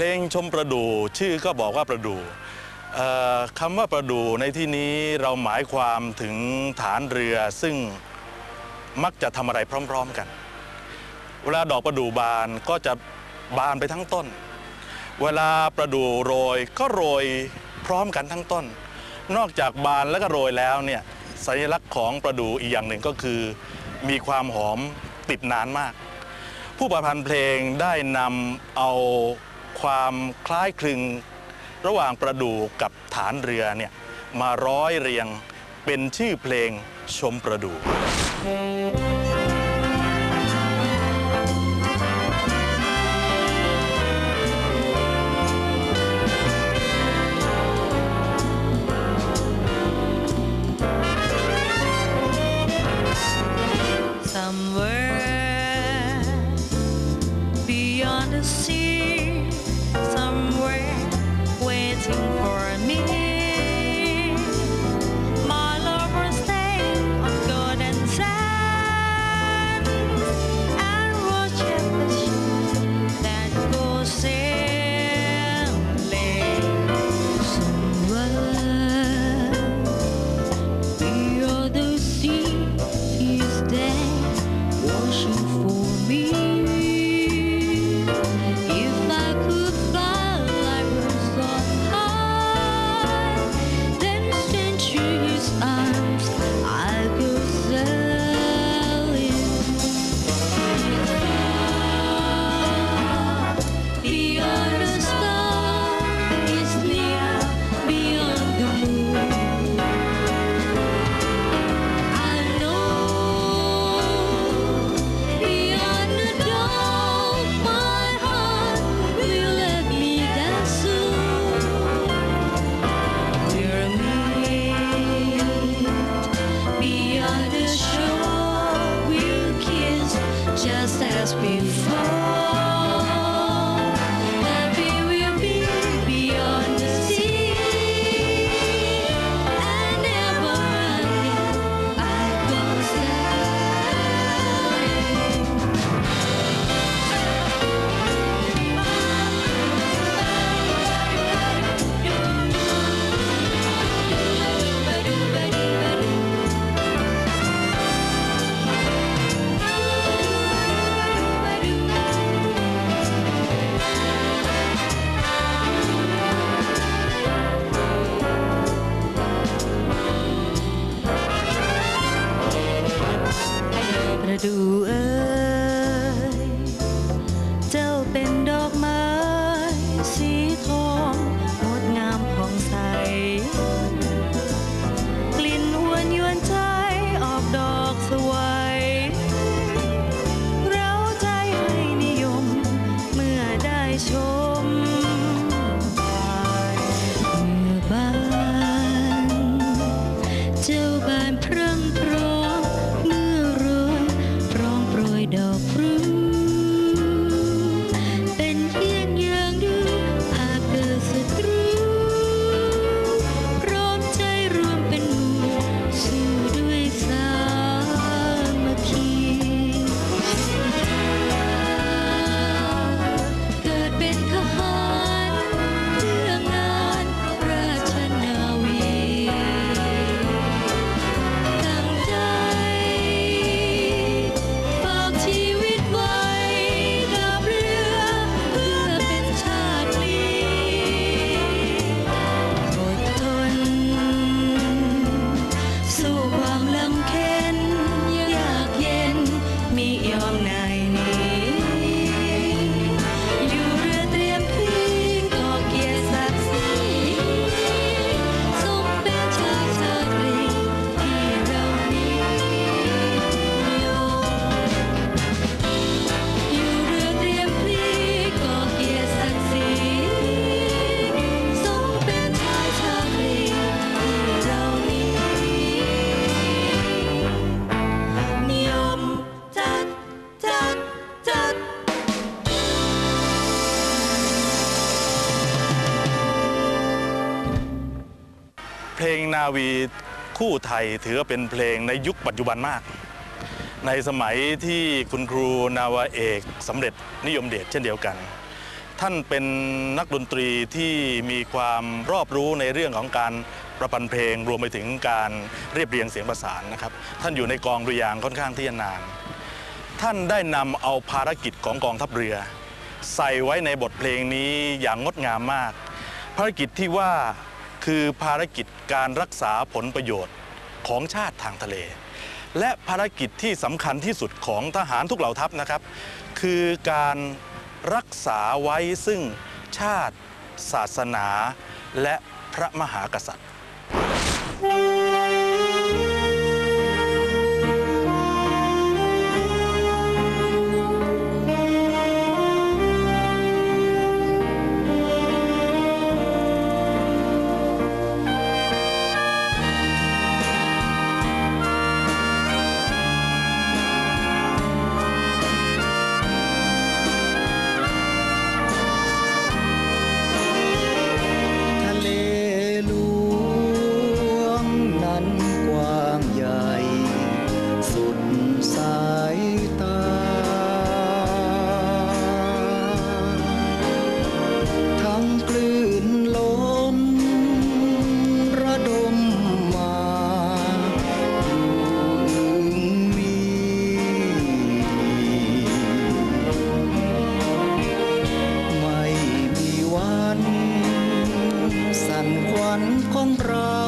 เพลงชมประดู่ชื่อก็บอกว่าประดู่คำว่าประดู่ในที่นี้เราหมายความถึงฐานเรือซึ่งมักจะทำอะไรพร้อม ๆกัน เวลาดอกประดู่บานก็จะบานไปทั้งต้น เวลาประดู่โรยก็โรยพร้อมกันทั้งต้น นอกจากบานแล้วก็โรยแล้วเนี่ยสัญลักษณ์ของประดู่อีกอย่างหนึ่งก็คือ มีความหอมติดนานมาก ผู้ประพันธ์เพลงได้นำเอา ความคล้ายคลึง ระหว่างประดู่กับฐานเรือเนี่ยมาร้อยเรียงเป็นชื่อเพลงชมประดู่ อ เพลงนาวีคู่ไทยถือว่าเป็นเพลงในยุคปัจจุบันมาก ในสมัยที่คุณครูนาวาเอกสำเร็จนิยมเดชเช่นเดียวกัน ท่านเป็นนักดนตรีที่มีความรอบรู้ในเรื่องของการประพันธ์เพลงรวมไปถึงการเรียบเรียงเสียงประสานนะครับ ท่านอยู่ในกองดุริยางค์ค่อนข้างที่จะนาน ท่านได้นำเอาภารกิจของกองทัพเรือ ใส่ไว้ในบทเพลงนี้อย่างงดงามมาก ภารกิจที่ว่า คือภารกิจการรักษาผลประโยชน์ของชาติทางทะเล และภารกิจที่สำคัญที่สุดของทหารทุกเหล่าทัพนะครับ คือการรักษาไว้ซึ่งชาติ ศาสนา และพระมหากษัตริย์ ของเรา